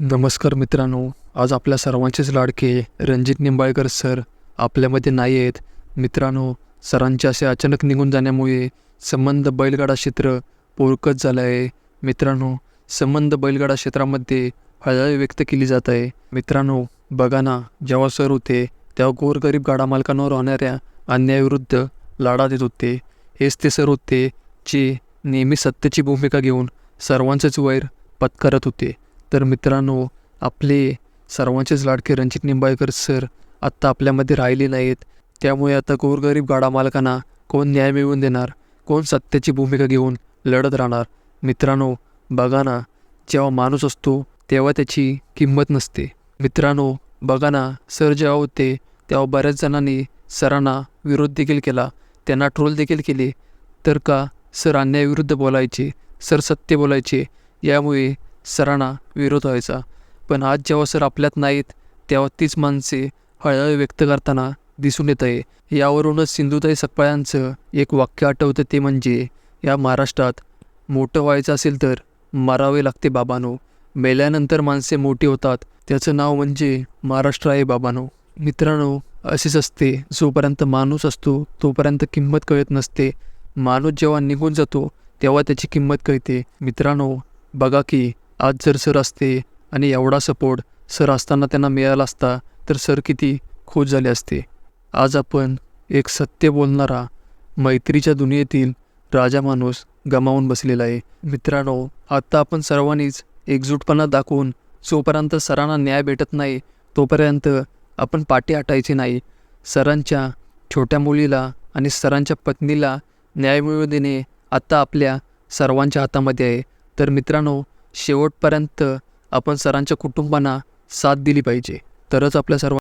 नमस्कार मित्रांनो आज आपल्या सर्वांचेच लाडके रणजित निंबाळकर सर आपल्यामध्ये नाही आहेत. मित्रांनो सरांचे असे अचानक निघून जाण्यामुळे संबंध बैलगाडा क्षेत्र पोरकच झालं आहे मित्रांनो संबंध बैलगाडा क्षेत्रामध्ये हळहळ व्यक्त केली जात आहे. मित्रांनो बघा ना जेव्हा सर होते तेव्हा गोरगरीब गाडा मालकांवर होणाऱ्या अन्यायाविरुद्ध लढा देत होते. हेच ते सर होते जे नेहमी सत्तेची भूमिका घेऊन सर्वांचंच वैर पत्करत होते. तर मित्रांनो आपले सर्वांचेच लाडके रणजित निंबाळकर सर आत्ता आपल्यामध्ये राहिले नाहीत. त्यामुळे आता गोरगरीब गाडा मालकांना कोण न्याय मिळवून देणार? कोण सत्याची भूमिका घेऊन लढत राहणार? मित्रांनो बघा ना जेव्हा माणूस असतो तेव्हा त्याची किंमत नसते. मित्रांनो बघा ना सर जेव्हा होते तेव्हा बऱ्याच जणांनी सरांना विरोध देखील केला. त्यांना ट्रोल देखील केले. तर का सर अन्यायाविरुद्ध बोलायचे? सर सत्य बोलायचे? यामुळे सरांना विरोध व्हायचा. पण आज जेव्हा सर आपल्यात नाहीत तेव्हा तीच माणसे हळहळ व्यक्त करताना दिसून येत आहे. यावरूनच सिंधुताई सकपाळांचं एक वाक्य आठवतं ते म्हणजे या महाराष्ट्रात मोठं व्हायचं असेल तर मरावे लागते बाबानो. मेल्यानंतर माणसे मोठी होतात. त्याचं नाव म्हणजे महाराष्ट्र आहे बाबानो. मित्रांनो असेच असते. जोपर्यंत माणूस असतो तोपर्यंत किंमत कळत नसते. माणूस जेव्हा निघून जातो तेव्हा त्याची किंमत कळते. मित्रांनो बघा की आज जर सर असते आणि एवढा सपोर्ट सर असताना त्यांना मिळाला असता तर सर किती खुश झाले असते. आज आपण एक सत्य बोलणारा मैत्रीच्या दुनियेतील राजा माणूस गमावून बसलेला आहे. मित्रांनो आत्ता आपण सर्वांनीच एकजूटपणा दाखवून जोपर्यंत सरांना न्याय भेटत नाही तोपर्यंत आपण पाठी हटायची नाही. सरांच्या छोट्या मुलीला आणि सरांच्या पत्नीला न्याय मिळवून देणे आत्ता आपल्या सर्वांच्या हातामध्ये आहे. तर मित्रांनो शेवटपर्यंत आपण सरांच्या कुटुंबांना साथ दिली पाहिजे. तरच आपल्या सर्व